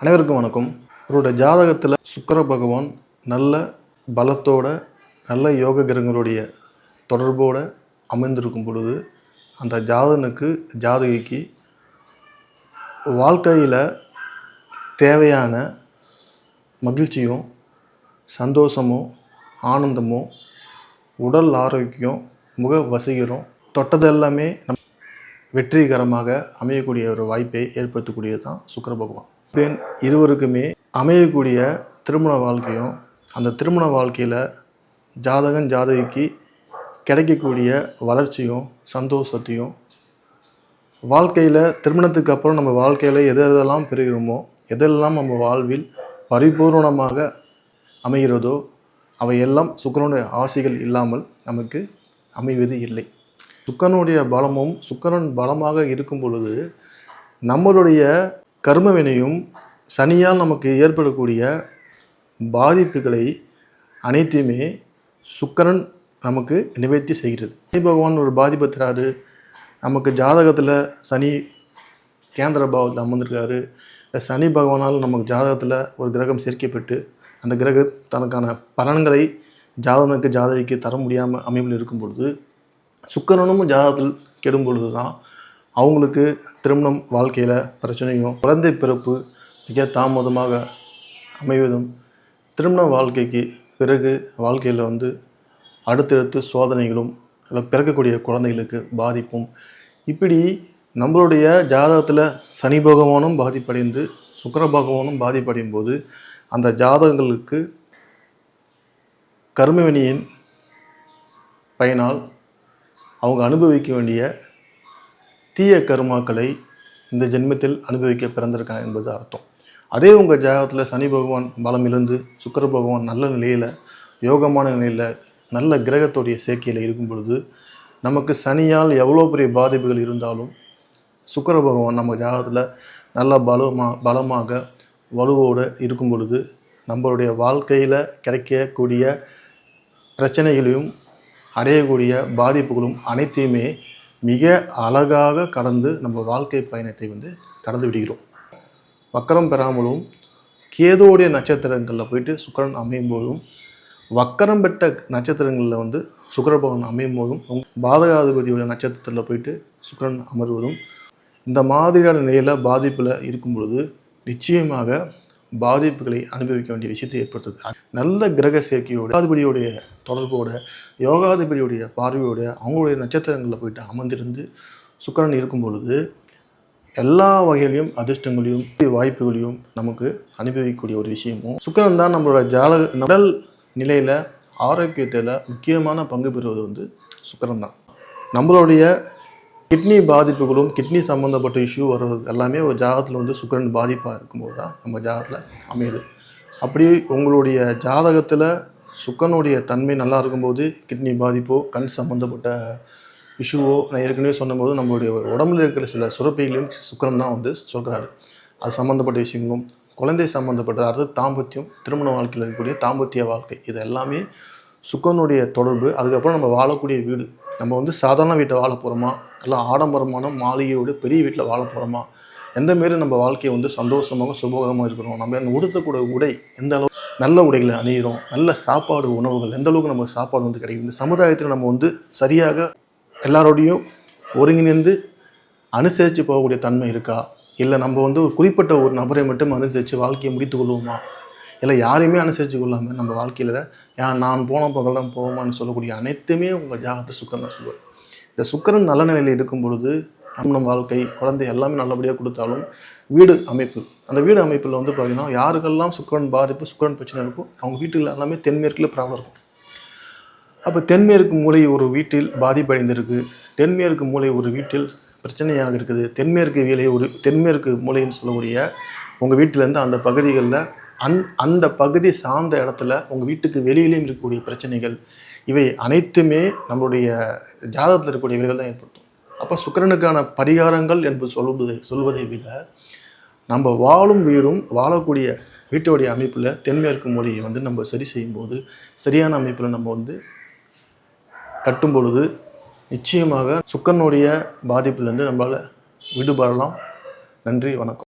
அனைவருக்கும் வணக்கம். இவரோட ஜாதகத்தில் சுக்கர பகவான் நல்ல பலத்தோட நல்ல யோக கிரகங்களுடைய தொடர்போட அமைந்திருக்கும் பொழுது அந்த ஜாதகனுக்கு ஜாதகிக்கு வாழ்க்கையில் தேவையான மகிழ்ச்சியும் சந்தோஷமும் ஆனந்தமும் உடல் ஆரோக்கியம் முக வசீகரம் தொட்டதெல்லாமே நம் வெற்றிகரமாக அமையக்கூடிய ஒரு வாய்ப்பை ஏற்படுத்தக்கூடியது தான் சுக்கர பகவான். பெண் இருவருக்குமே அமையக்கூடிய திருமண வாழ்க்கையும் அந்த திருமண வாழ்க்கையில் ஜாதகன் ஜாதகிக்கு கிடைக்கக்கூடிய வளர்ச்சியும் சந்தோஷத்தையும் வாழ்க்கையில் திருமணத்துக்கு அப்புறம் நம்ம வாழ்க்கையில் எது எதெல்லாம் பெறுகிறோமோ எதெல்லாம் நம்ம வாழ்வில் பரிபூர்ணமாக அமைகிறதோ அவையெல்லாம் சுக்கரனுடைய ஆசைகள் இல்லாமல் நமக்கு அமைவது இல்லை. சுக்கரனுடைய பலமும் சுக்கரன் பலமாக இருக்கும் பொழுது நம்மளுடைய கர்மவினையும் சனியால் நமக்கு ஏற்படக்கூடிய பாதிப்புகளை அனைத்தையுமே சுக்கரன் நமக்கு நிவர்த்தி செய்கிறது. சனி பகவான் ஒரு பாதிப்பை தராரு நமக்கு ஜாதகத்தில் சனி கேந்திர பாவத்தில் அமர்ந்திருக்காரு. சனி பகவானால் நமக்கு ஜாதகத்தில் ஒரு கிரகம் சேர்க்கப்பட்டு அந்த கிரக தனக்கான பலன்களை ஜாதகனுக்கு ஜாதகிக்கு தர முடியாமல் அமைப்பில் இருக்கும் பொழுது சுக்கரனும் ஜாதகத்தில் கெடும் பொழுது தான் அவங்களுக்கு திருமணம் வாழ்க்கையில் பிரச்சனையும் குழந்தை பிறப்பு மிக தாமதமாக அமைவதும் திருமண வாழ்க்கைக்கு பிறகு வாழ்க்கையில் வந்து அடுத்தடுத்து சோதனைகளும் இல்லை பிறக்கக்கூடிய குழந்தைகளுக்கு பாதிப்பும். இப்படி நம்மளுடைய ஜாதகத்தில் சனி பகவானும் பாதிப்படைந்து சுக்கர பகவானும் பாதிப்படையும் போது அந்த ஜாதகங்களுக்கு கர்மவினியின் பயனால் அவங்க அனுபவிக்க வேண்டிய தீய கர்மாக்களை இந்த ஜென்மத்தில் அனுபவிக்க பிறந்திருக்காங்க என்பது அர்த்தம். அதே உங்கள் ஜாகத்தில் சனி பகவான் பலம் இழந்து சுக்கர பகவான் நல்ல நிலையில் யோகமான நிலையில் நல்ல கிரகத்துடைய சேர்க்கையில் இருக்கும் பொழுது நமக்கு சனியால் எவ்வளோ பெரிய பாதிப்புகள் இருந்தாலும் சுக்கர பகவான் நம்ம ஜாகத்தில் நல்ல பலமாக பலமாக வலுவோடு இருக்கும் பொழுது நம்மளுடைய வாழ்க்கையில் கிடைக்கக்கூடிய பிரச்சனைகளையும் அடையக்கூடிய பாதிப்புகளும் அனைத்தையுமே மிக அழகாக கடந்து நம்ம வாழ்க்கை பயணத்தை வந்து கடந்து விடுகிறோம். வக்கரம் பெறாமலும் கேதுவோடைய நட்சத்திரங்களில் போயிட்டு சுக்கிரன் அமையும் போதும் வக்கரம் பெற்ற நட்சத்திரங்களில் வந்து சுக்கரபவன் அமையும் போதும் உங்க பாதகாதிபதியோட நட்சத்திரத்தில் போயிட்டு சுக்கிரன் அமர்வதும் இந்த மாதிரியான நிலையில் பாதிப்பில் இருக்கும் பொழுது நிச்சயமாக பாதிப்புகளை அனுபவிக்க வேண்டிய விஷயத்தை ஏற்படுத்துது. நல்ல கிரக சேர்க்கையோட யோகாதிபதியோடைய தொடர்போட யோகாதிபதியோடைய பார்வையோட அவங்களுடைய நட்சத்திரங்களில் போயிட்டு அமர்ந்திருந்து சுக்கரன் இருக்கும் பொழுது எல்லா வகையிலையும் அதிர்ஷ்டங்களையும் வாய்ப்புகளையும் நமக்கு அனுபவிக்கக்கூடிய ஒரு விஷயமும் சுக்கரன் தான் நம்மளோட ஜால நடல் நிலையில் ஆரோக்கியத்தில் முக்கியமான பங்கு பெறுவது வந்து சுக்கரன் தான். நம்மளுடைய கிட்னி பாதிப்புகளும் கிட்னி சம்மந்தப்பட்ட இஷ்யூ வர்றது எல்லாமே ஒரு ஜாதகத்தில் வந்து சுக்கிரன் பாதிப்பாக இருக்கும்போது தான் நம்ம ஜாதகத்தில் அமையுது. அப்படி உங்களுடைய ஜாதகத்தில் சுக்கரனுடைய தன்மை நல்லா இருக்கும்போது கிட்னி பாதிப்போ கண் சம்மந்தப்பட்ட இஷ்யூவோ நான் ஏற்கனவே சொன்னபோது நம்மளுடைய உடம்புல இருக்கிற சில சுரப்பிகளையும் சுக்கரன் தான் வந்து சொல்கிறாரு அது சம்மந்தப்பட்ட விஷயங்களும் குழந்தை சம்மந்தப்பட்ட அடுத்து தாம்பத்தியம் திருமண வாழ்க்கையில் இருக்கக்கூடிய தாம்பத்திய வாழ்க்கை இது எல்லாமே சுக்கனுடைய தொடர்பு. அதுக்கப்புறம் நம்ம வாழக்கூடிய வீடு நம்ம வந்து சாதாரண வீட்டில் வாழ போகிறோமா இல்லை ஆடம்பரமான மாளிகையோட பெரிய வீட்டில் வாழ போகிறோமா எந்த மாரி நம்ம வாழ்க்கையை வந்து சந்தோஷமாக சுபகமாக இருக்கிறோம்? நம்ம அந்த உடுத்தக்கூடிய உடை எந்த அளவு நல்ல உடைகளை அணிகிறோம் நல்ல சாப்பாடு உணவுகள் எந்த அளவுக்கு நமக்கு சாப்பாடு வந்து கிடைக்கும் இந்த சமுதாயத்தில் நம்ம வந்து சரியாக எல்லாரோடையும் ஒருங்கிணைந்து அனுசரித்து போகக்கூடிய தன்மை இருக்கா? இல்லை நம்ம வந்து ஒரு குறிப்பிட்ட ஒரு நபரை மட்டும் அனுசரித்து வாழ்க்கையை முடித்து கொள்வோமா? இல்லை யாரையுமே அனுசரித்து கொள்ளாமல் நம்ம வாழ்க்கையில் ஏன் நான் போன பகல் தான் போவோமான்னு சொல்லக்கூடிய அனைத்துமே உங்கள் ஜாகத்தை சுக்கரன் தான் சொல்லுவார். இந்த சுக்கரன் நல்ல நிலையில் இருக்கும் பொழுது நம்ம வாழ்க்கை குழந்தை எல்லாமே நல்லபடியாக கொடுத்தாலும் வீடு அமைப்பு. அந்த வீடு அமைப்பில் வந்து பார்த்திங்கன்னா யாருக்கெல்லாம் சுக்கரன் பாதிப்பு சுக்கரன் பிரச்சனை இருக்கும் அவங்க வீட்டில் எல்லாமே தென்மேற்கில் ப்ராப்ளம் இருக்கும். அப்போ தென்மேற்கு மூலை ஒரு வீட்டில் பாதிப்படைந்திருக்கு. தென்மேற்கு மூலை ஒரு வீட்டில் பிரச்சனையாக இருக்குது. தென்மேற்கு வேலை ஒரு தென்மேற்கு மூலைன்னு சொல்லக்கூடிய உங்கள் வீட்டிலேருந்து அந்த பகுதிகளில் அந் அந்த பகுதி சார்ந்த இடத்துல உங்கள் வீட்டுக்கு வெளியிலேயும் இருக்கக்கூடிய பிரச்சனைகள் இவை அனைத்துமே நம்மளுடைய ஜாதகத்தில் இருக்கக்கூடிய இவர்கள் தான் ஏற்படுத்தும். அப்போ சுக்கிரனுக்கான பரிகாரங்கள் என்பது சொல்வது சொல்வதை விட நம்ம வாழும் வீடும் வாழக்கூடிய வீட்டுடைய அமைப்பில் தென்மேற்கு மொழியை வந்து நம்ம சரி செய்யும்போது சரியான அமைப்பில் நம்ம வந்து கட்டும் பொழுது நிச்சயமாக சுக்கரனுடைய பாதிப்புலேருந்து நம்மளால் விடுபடலாம். நன்றி வணக்கம்.